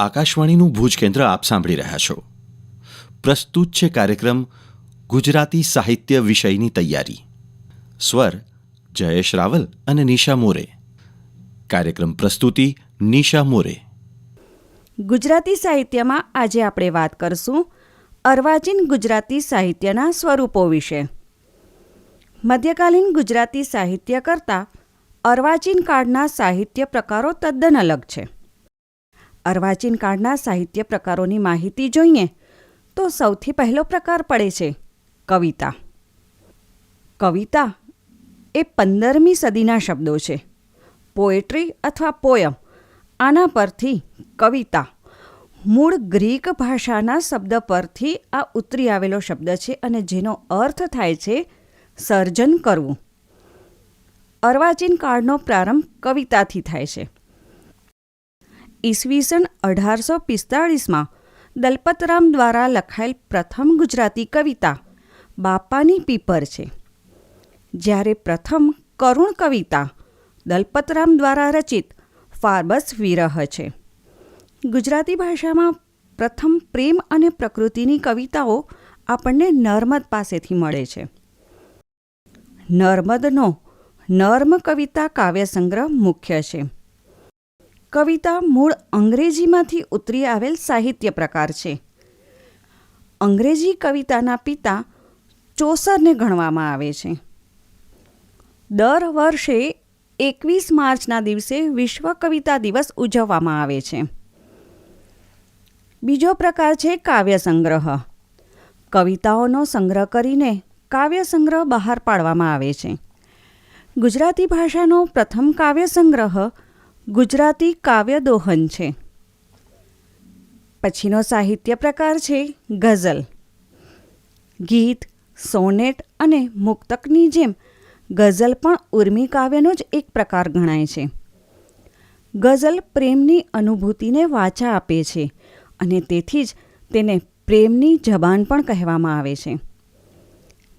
આકાશવાણીનું ભુજ કેન્દ્ર આપ સાંભળી રહ્યા છો. પ્રસ્તુત છે કાર્યક્રમ ગુજરાતી સાહિત્ય વિષયની તૈયારી. સ્વર જયેશ રાવલ અને નિશા મોરે. કાર્યક્રમ પ્રસ્તુતિ નિશા મોરે. ગુજરાતી સાહિત્યમાં આજે આપણે વાત કરશું અર્વાચીન ગુજરાતી સાહિત્યના સ્વરૂપો વિશે. મધ્યકાલીન ગુજરાતી સાહિત્ય કરતાં અર્વાચીન કાળના સાહિત્ય પ્રકારો તદ્દન અલગ છે. અર્વાચીન કાળના સાહિત્ય પ્રકારોની માહિતી જોઈએ તો સૌથી પહેલો પ્રકાર પડે છે કવિતા. કવિતા એ પંદરમી સદીના શબ્દો છે. પોએટ્રી અથવા પોયમ આના પરથી કવિતા. મૂળ ગ્રીક ભાષાના શબ્દ પરથી આ ઉતરી આવેલો શબ્દ છે અને જેનો અર્થ થાય છે સર્જન કરવું. અર્વાચીન કાળનો પ્રારંભ કવિતાથી થાય છે. ઈસવીસન અઢારસો પિસ્તાળીસમાં દલપતરામ દ્વારા લખાયેલ પ્રથમ ગુજરાતી કવિતા બાપાની પીપર છે. જ્યારે પ્રથમ કરુણ કવિતા દલપતરામ દ્વારા રચિત ફાર્બસ વિરહ છે. ગુજરાતી ભાષામાં પ્રથમ પ્રેમ અને પ્રકૃતિની કવિતાઓ આપણને નર્મદ પાસેથી મળે છે. નર્મદનો નર્મ કવિતા કાવ્ય સંગ્રહ મુખ્ય છે. કવિતા મૂળ અંગ્રેજીમાંથી ઉતરી આવેલ સાહિત્ય પ્રકાર છે. અંગ્રેજી કવિતાના પિતા ચોસરને ગણવામાં આવે છે. દર વર્ષે એકવીસ માર્ચના દિવસે વિશ્વ કવિતા દિવસ ઉજવવામાં આવે છે. બીજો પ્રકાર છે કાવ્ય સંગ્રહ. કવિતાઓનો સંગ્રહ કરીને કાવ્ય સંગ્રહ બહાર પાડવામાં આવે છે. ગુજરાતી ભાષાનો પ્રથમ કાવ્ય સંગ્રહ ગુજરાતી કાવ્ય દોહન છે. પછીનો સાહિત્ય પ્રકાર છે ગઝલ. ગીત, સોનેટ અને મુક્તકની જેમ ગઝલ પણ ઉર્મી કાવ્યનો જ એક પ્રકાર ગણાય છે. ગઝલ પ્રેમની અનુભૂતિને વાચા આપે છે અને તેથી જ તેને પ્રેમની જબાન પણ કહેવામાં આવે છે.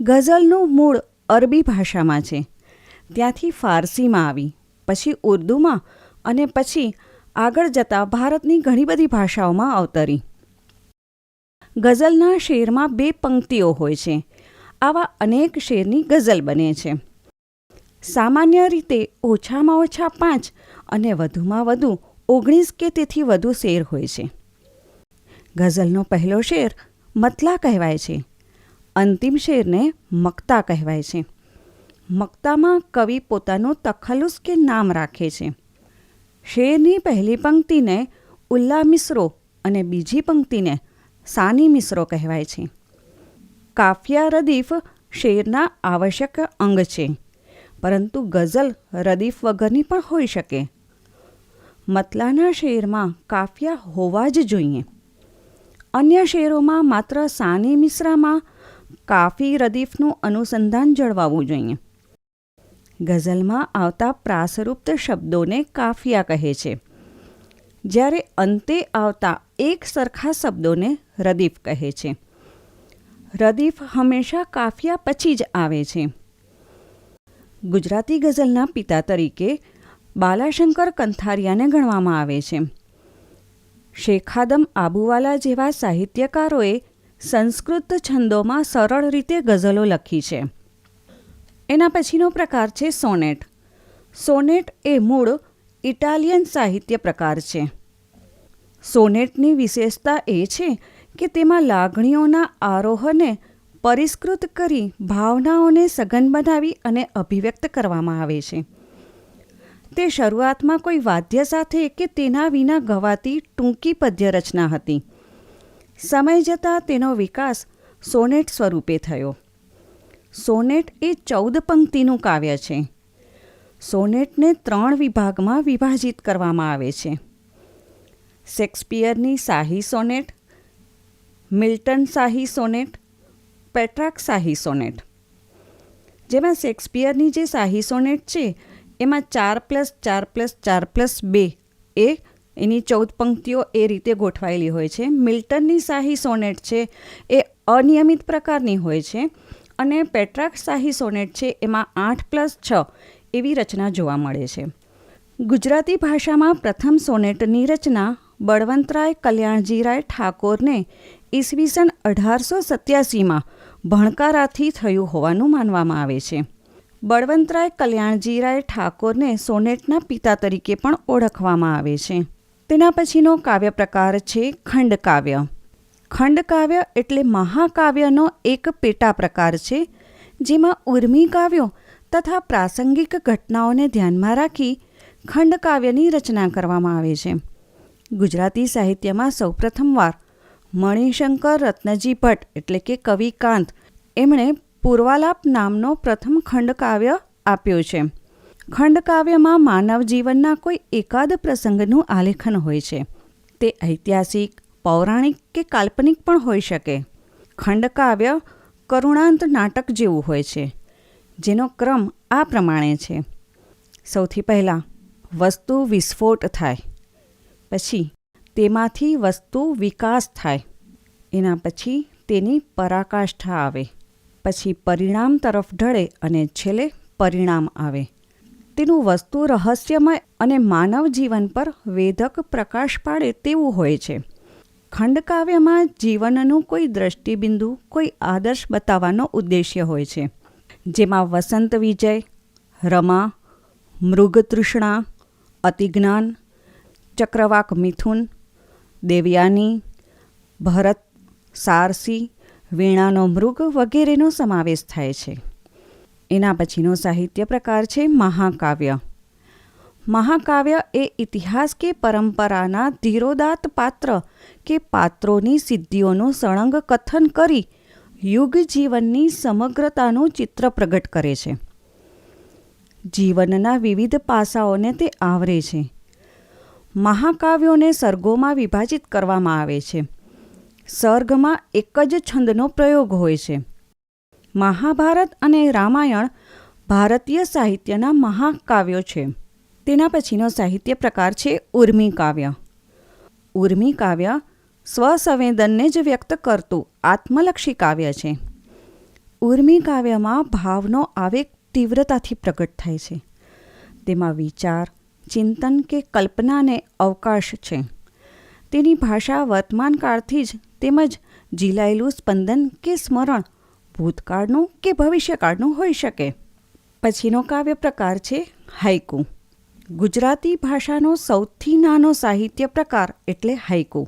ગઝલનું મૂળ અરબી ભાષામાં છે. ત્યાંથી ફારસીમાં આવી, પછી ઉર્દુમાં અને પછી આગળ જતાં ભારતની ઘણી બધી ભાષાઓમાં અવતરી. ગઝલના શેરમાં બે પંક્તિઓ હોય છે. આવા અનેક શેરની ગઝલ બને છે. સામાન્ય રીતે ઓછામાં ઓછા પાંચ અને વધુમાં વધુ ઓગણીસ કે તેથી વધુ શેર હોય છે. ગઝલનો પહેલો શેર મતલા કહેવાય છે. અંતિમ શેરને મક્તા કહેવાય છે. મક્તામાં કવિ પોતાનું તખલ્લુસ કે નામ રાખે છે. શેરની પહેલી પંક્તિને ઉલ્લા મિશ્રો અને બીજી પંક્તિને સાની મિશ્રો કહેવાય છે. કાફિયા રદીફ શેરના આવશ્યક અંગ છે, પરંતુ ગઝલ રદીફ વગરની પણ હોઈ શકે. મતલાના શેરમાં કાફિયા હોવા જ જોઈએ. અન્ય શેરોમાં માત્ર સાની મિશ્રામાં કાફી રદીફનું અનુસંધાન જળવાવું જોઈએ. ગઝલમાં આવતા પ્રાસરૂપ્ત શબ્દોને કાફિયા કહે છે. જ્યારે અંતે આવતા એક સરખા શબ્દોને રદીફ કહે છે. રદીફ હંમેશા કાફિયા પછી જ આવે છે. ગુજરાતી ગઝલના પિતા તરીકે બાલાશંકર કંથારિયાને ગણવામાં આવે છે. શેખાદમ આબુવાલા જેવા સાહિત્યકારોએ સંસ્કૃત છંદોમાં સરળ રીતે ગઝલો લખી છે. એના પછીનો પ્રકાર છે સોનેટ. સોનેટ એ મૂળ ઇટાલિયન સાહિત્ય પ્રકાર છે. સોનેટની વિશેષતા એ છે કે તેમાં લાગણીઓના આરોહને પરિષ્કૃત કરી ભાવનાઓને સઘન બનાવી અને અભિવ્યક્ત કરવામાં આવે છે. તે શરૂઆતમાં કોઈ વાદ્ય સાથે કે તેના વિના ગવાતી ટૂંકી પદ્ય રચના હતી. સમય જતાં તેનો વિકાસ સોનેટ સ્વરૂપે થયો. સોનેટ એ ચૌદ પંક્તિનું કાવ્ય છે. સોનેટને ત્રણ વિભાગમાં વિભાજિત કરવામાં આવે છે. શેક્સપિયરની શાહી સોનેટ, મિલ્ટન શાહી સોનેટ, પેટ્રાક શાહી સોનેટ. જેમાં શેક્સપિયરની જે શાહી સોનેટ છે, એમાં ચાર પ્લસ ચાર પ્લસ ચાર પ્લસ બે એ એની ચૌદ પંક્તિઓ એ રીતે ગોઠવાયેલી હોય છે. મિલ્ટનની શાહી સોનેટ છે, એ અનિયમિત પ્રકારની હોય છે. અને પેટ્રાક શાહી સોનેટ છે, એમાં આઠ પ્લસ છ એવી રચના જોવા મળે છે. ગુજરાતી ભાષામાં પ્રથમ સોનેટની રચના બળવંતરાય કલ્યાણજીરાય ઠાકોરને ઈસવીસન અઢારસો સત્યાસીમાં ભણકારાથી થયું હોવાનું માનવામાં આવે છે. બળવંતરાય કલ્યાણજીરાય ઠાકોરને સોનેટના પિતા તરીકે પણ ઓળખવામાં આવે છે. તેના પછીનો કાવ્ય પ્રકાર છે, ખંડકાવ્ય. ખંડકાવ્ય એટલે મહાકાવ્યનો એક પેટા પ્રકાર છે, જેમાં ઉર્મી કાવ્યો તથા પ્રાસંગિક ઘટનાઓને ધ્યાનમાં રાખી ખંડકાવ્યની રચના કરવામાં આવે છે. ગુજરાતી સાહિત્યમાં સૌપ્રથમવાર મણિશંકર રત્નજી ભટ્ટ એટલે કે કવિકાંત એમણે પૂર્વાલાપ નામનો પ્રથમ ખંડકાવ્ય આપ્યો છે. ખંડકાવ્યમાં માનવ જીવનના કોઈ એકાદ પ્રસંગનું આલેખન હોય છે. તે ઐતિહાસિક પૌરાણિક કે કાલ્પનિક પણ હોઈ શકે. ખંડકાવ્ય કરુણાંત નાટક જેવું હોય છે, જેનો ક્રમ આ પ્રમાણે છે. સૌથી પહેલાં, વસ્તુ વિસ્ફોટ થાય. પછી, તેમાંથી વસ્તુ વિકાસ થાય. એના પછી તેની પરાકાષ્ઠા આવે. પછી પરિણામ તરફ ઢળે અને છેલ્લે પરિણામ આવે. તેનું વસ્તુ રહસ્યમય અને માનવ જીવન પર વેધક પ્રકાશ પાડે તેવું હોય છે. ખંડકાવ્યમાં જીવનનું કોઈ દ્રષ્ટિબિંદુ, કોઈ આદર્શ બતાવવાનો ઉદ્દેશ્ય હોય છે. જેમાં વસંત વિજય, રમા, મૃગતૃષ્ણા, અતિજ્ઞાન, ચક્રવાક મિથુન, દેવયાની, ભરત, સારસી, વીણાનો મૃગ વગેરેનો સમાવેશ થાય છે. એના પછીનો સાહિત્ય પ્રકાર છે મહાકાવ્ય. મહાકાવ્ય એ ઇતિહાસ કે પરંપરાના ધીરોદાત પાત્ર કે પાત્રોની સિદ્ધિઓનું સળંગ કથન કરી યુગ જીવનની સમગ્રતાનું ચિત્ર પ્રગટ કરે છે. જીવનના વિવિધ પાસાઓને તે આવરે છે. મહાકાવ્યોને સર્ગોમાં વિભાજિત કરવામાં આવે છે. સર્ગમાં એક જ છંદનો પ્રયોગ હોય છે. મહાભારત અને રામાયણ ભારતીય સાહિત્યના મહાકાવ્યો છે. તેના પછીનો સાહિત્ય પ્રકાર છે ઉર્મી કાવ્ય. ઉર્મી કાવ્ય સ્વસંવેદનને જ વ્યક્ત કરતું આત્મલક્ષી કાવ્ય છે. ઉર્મી કાવ્યમાં ભાવનો આવેગ તીવ્રતાથી પ્રગટ થાય છે. તેમાં વિચાર, ચિંતન કે કલ્પનાને અવકાશ છે. તેની ભાષા વર્તમાન કાળથી જ તેમજ ઝીલાયેલું સ્પંદન કે સ્મરણ ભૂતકાળનું કે ભવિષ્યકાળનું હોઈ શકે. પછીનો કાવ્ય પ્રકાર છે હાઈકુ ગુજરાતી ભાષાનો સૌથી નાનો સાહિત્ય પ્રકાર એટલે હાઈકુ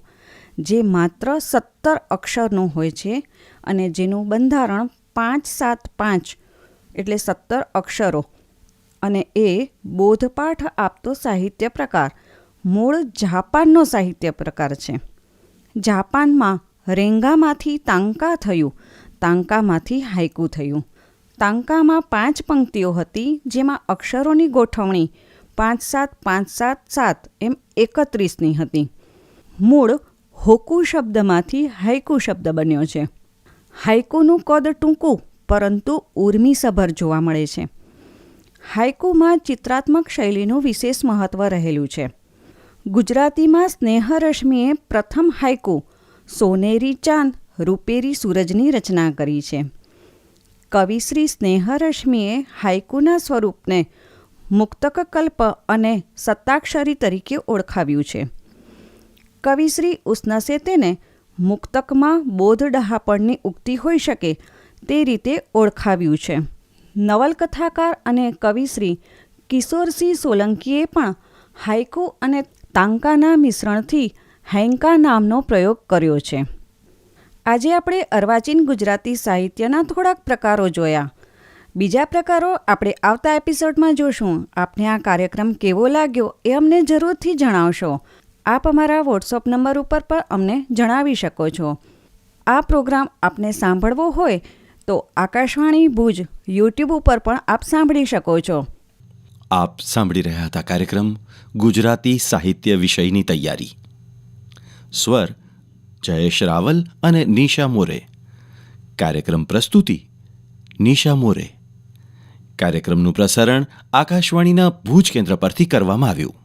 જે માત્ર સત્તર અક્ષરનું હોય છે અને જેનું બંધારણ પાંચ સાત પાંચ એટલે સત્તર અક્ષરો. અને એ બોધપાઠ આપતો સાહિત્ય પ્રકાર, મૂળ જાપાનનો સાહિત્ય પ્રકાર છે. જાપાનમાં રેંગામાંથી તાંકા થયું, તાંકામાંથી હાઈકુ થયું. તાંકામાં પાંચ પંક્તિઓ હતી જેમાં અક્ષરોની ગોઠવણી પાંચ સાત પાંચ સાત સાત એમ એકત્રીસની હતી. મૂળ હોકુ શબ્દમાંથી હાઇકુ શબ્દ બન્યો છે. હાઇકુનું કદ ટૂંકું, પરંતુ ઉર્મીસભર જોવા મળે છે. હાઇકુમાં ચિત્રાત્મક શૈલીનું વિશેષ મહત્ત્વ રહેલું છે. ગુજરાતીમાં સ્નેહરશ્મિએ પ્રથમ હાઇકુ સોનેરી ચાંદ, રૂપેરી સૂરજની રચના કરી છે. કવિશ્રી સ્નેહરશ્મિએ હાઇકુના સ્વરૂપને મુક્તક કલ્પ અને સત્તાક્ષરી તરીકે ઓળખાવ્યું છે. કવિશ્રી ઉષ્ણસે તેને મુક્તકમાં બોધ ડહાપણની ઉક્તિ હોઈ શકે તે રીતે ઓળખાવ્યું છે. નવલકથાકાર અને કવિશ્રી કિશોરસિંહ સોલંકીએ પણ હાઇકુ અને તાંકાના મિશ્રણથી હૈંકા નામનો પ્રયોગ કર્યો છે. આજે આપણે અર્વાચીન ગુજરાતી સાહિત્યના થોડાક પ્રકારો જોયા. બીજા પ્રકારો આપણે આવતા એપિસોડમાં જોશું. આપને આ કાર્યક્રમ કેવો લાગ્યો એ અમને જરૂરથી જણાવશો. આપ અમારા વોટ્સઅપ નંબર ઉપર પણ અમને જણાવી શકો છો. આ પ્રોગ્રામ આપને સાંભળવો હોય તો આકાશવાણી ભુજ યુટ્યુબ ઉપર પણ આપ સાંભળી શકો છો. આપ સાંભળી રહ્યા હતા કાર્યક્રમ ગુજરાતી સાહિત્ય વિષયની તૈયારી. સ્વર જયેશ રાવલ અને નિશા મોરે. કાર્યક્રમ પ્રસ્તુતિ નિશા મોરે. કાર્યક્રમનું પ્રસારણ આકાશવાણીના ભુજ કેન્દ્ર પરથી કરવામાં આવ્યું.